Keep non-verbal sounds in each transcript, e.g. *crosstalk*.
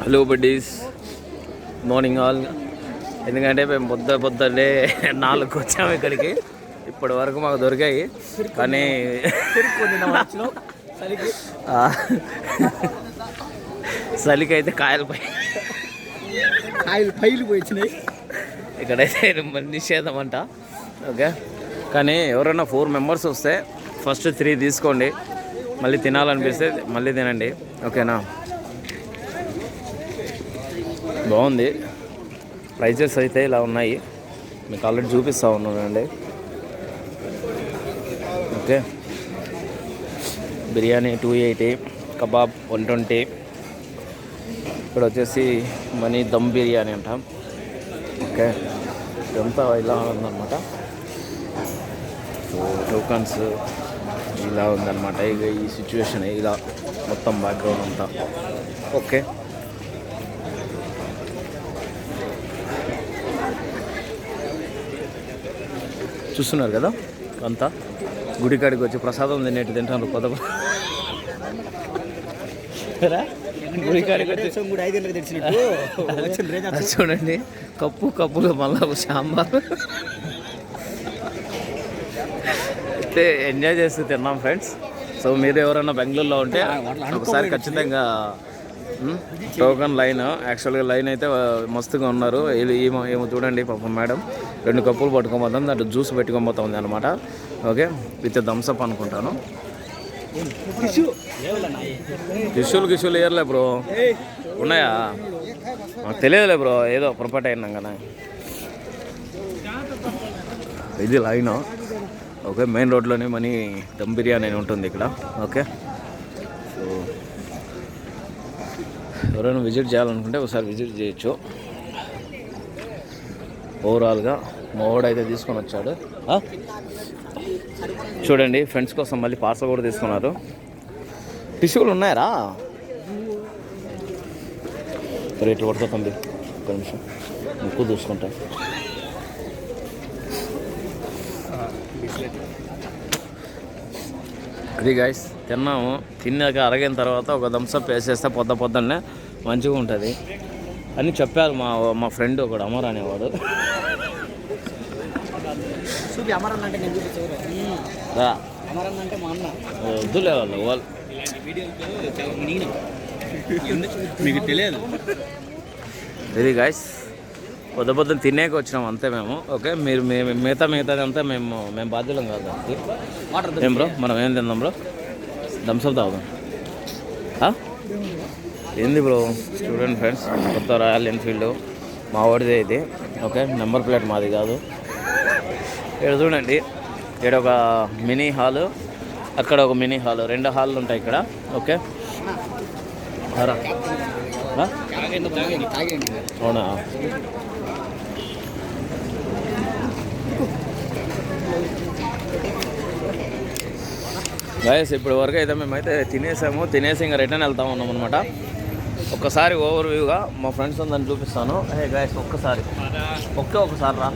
Hello buddies morning all ఎందుకంటే మేము పొద్దు పొద్దున్నే *laughs* నాలుగుకి వచ్చాము ఇక్కడికి. ఇప్పటి వరకు మాకు దొరికాయి. కానీ *laughs* ఆ, చలికి అయితే కాయలు పై కాయలు పైలు పోయినాయి. ఇక్కడైతే నిషేధం అంట. ఓకే? కానీ ఎవరైనా ఫోర్ మెంబర్స్ వస్తే ఫస్ట్ త్రీ తీసుకోండి. మళ్ళీ తినాలనిపిస్తే మళ్ళీ తినండి. ఓకేనా? బాగుంది. ప్రైజెస్ అయితే ఇలా ఉన్నాయి. మీకు ఆల్రెడీ చూపిస్తా ఉన్నానండి okay. Biryani two eighty kebab one twenty ఇక్కడ వచ్చేసి మనీ దమ్ బిర్యానీ అంటాం. ఓకే. ఇదంతా ఇలా ఉందన్నమాట. సో టోకన్స్ ఇలా ఉందన్నమాట. ఇక ఈ సిచ్యువేషన్ ఇలా మొత్తం బ్యాక్గ్రౌండ్ అంతా. ఓకే. చూస్తున్నారు కదా? అంతా. గుడికాడికి వచ్చి ప్రసాదం తినేట్టు తింటాను కొత్త చూడండి. కప్పు కప్పులో మళ్ళా సాంబార్. అయితే ఎంజాయ్ చేస్తూ తిన్నాం ఫ్రెండ్స్ సో మీరు ఎవరైనా బెంగళూరులో ఉంటే ఒకసారి ఖచ్చితంగా టోకన్ లైన్. యాక్చువల్గా లైన్ అయితే మస్తుగా ఉన్నారు. ఏమో ఏమో చూడండి పాపం మేడం. రెండు కప్పులు పట్టుకోబోతాం దాంట్లో జ్యూస్ పెట్టుకోబోతా ఉంది అనమాట ఓకే? విత్ థమ్స్అప్ అనుకుంటాను. గిషులు గిషులు ఏర్లే బ్రో. ఉన్నాయా? నాకు తెలియదులే బ్రో. ఏదో పొరపాటు అయినాం కదా ఇది లైన్. ఓకే మెయిన్ రోడ్లోనే మనీ దమ్ బిర్యానీ అని ఉంటుంది ఇక్కడ. ఓకే సో ఎవరైనా విజిట్ చేయాలనుకుంటే ఒకసారి విజిట్ చేయొచ్చు. ఓవరాల్గా మా వాడు అయితే తీసుకొని వచ్చాడు. చూడండి ఫ్రెండ్స్ కోసం మళ్ళీ పార్సల్ కూడా తీసుకున్నారు. టిష్యూలు ఉన్నాయరా? రేట్లు పడుతుంది ఒక నిమిషం. ముక్కు చూసుకుంటా అది గాయస్ తిన్నాము. తిన్నాక అరగిన తర్వాత ఒక థమ్స్అప్ వేసేస్తే పొద్దు పొద్దున్నే మంచిగా ఉంటుంది. అని చెప్పారు మా మా ఫ్రెండ్ ఒకడు అమర్ అనేవాడు. వద్దులే వాళ్ళు వాళ్ళు. మీకు తెలియదు. ఇది గాయస్ పొద్దు పొద్దున్న తినేకి వచ్చినాం అంతే మేము. ఓకే మీరు మేము మిగతా మిగతాది అంతా మేము మేము బాధ్యులం కాదు దానికి. ఏం బ్రో మనం ఏం తిందాం బ్రో? థమ్స్అప్ తాగుదాం? ఏంది బ్రో? చూడండి ఫ్రెండ్స్ కొత్త రాయల్ ఎన్ఫీల్డ్. మా వాడిదే ఇది. ఓకే నెంబర్ ప్లేట్ మాది కాదు. ఇక్కడ చూడండి ఇక్కడ ఒక మినీ హాలు అక్కడ ఒక మినీ హాలు రెండు హాళ్ళు ఉంటాయి ఇక్కడ. ఓకే. అవునా? గాయస్ ఇప్పటి వరకు అయితే మేమైతే తినేసాము. తినేసి ఇంకా రిటర్న్ వెళ్తా ఉన్నాం అనమాట ఒక్కసారి ఓవర్ వ్యూగా మా ఫ్రెండ్స్ అందరిని చూపిస్తాను. హే గాయస్ ఒక్కసారి. ఒక్కే ఒకసారి రా.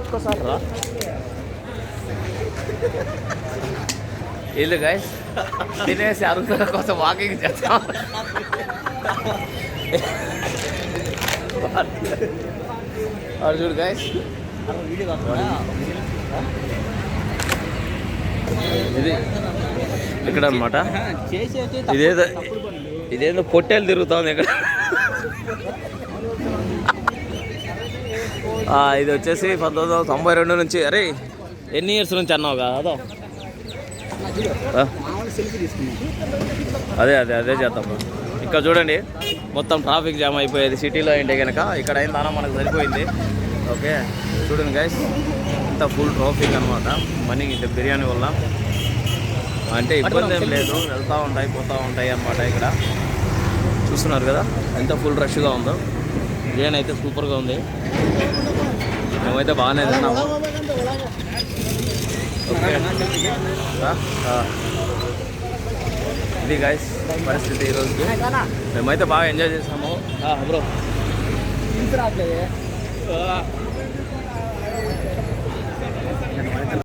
ఒక్కసారి రా. వీళ్ళు గాయస్ తినేసి అరుగుదల కోసం వాకింగ్ చేస్తాం అర్జున్ గాయస్ వీడియో ఇది ఇక్కడ అనమాట ఇదేదో ఇదేదో పొట్టేలు తిరుగుతుంది ఇక్కడ. ఇది వచ్చేసి పంతొమ్మిది వందల తొంభై రెండు నుంచి అరే ఎన్ని ఇయర్స్ నుంచి అన్నావు కదా అదే? అదే అదే చేద్దాం. ఇక్కడ చూడండి మొత్తం ట్రాఫిక్ జామ్ అయిపోయేది సిటీలో ఏంటి కనుక ఇక్కడ అయిందన్నా మనకు సరిపోయింది. ఓకే చూడండి గైస్ ఇంత ఫుల్ ట్రాఫిక్ అనమాట మనీ ఇంత బిర్యానీ వల్ల. అంటే ఇబ్బంది ఏం లేదు. వెళ్తూ ఉంటాయి పోతూ ఉంటాయి అన్నమాట ఇక్కడ. చూస్తున్నారు కదా? ఎంత ఫుల్ రష్గా ఉందో. బిర్యానీ అయితే సూపర్గా ఉంది. మేమైతే బాగానే తిన్నాము. ఓకే. ఇది గాయస్ పరిస్థితి ఈరోజు మేమైతే బాగా ఎంజాయ్ చేసాము. బ్రో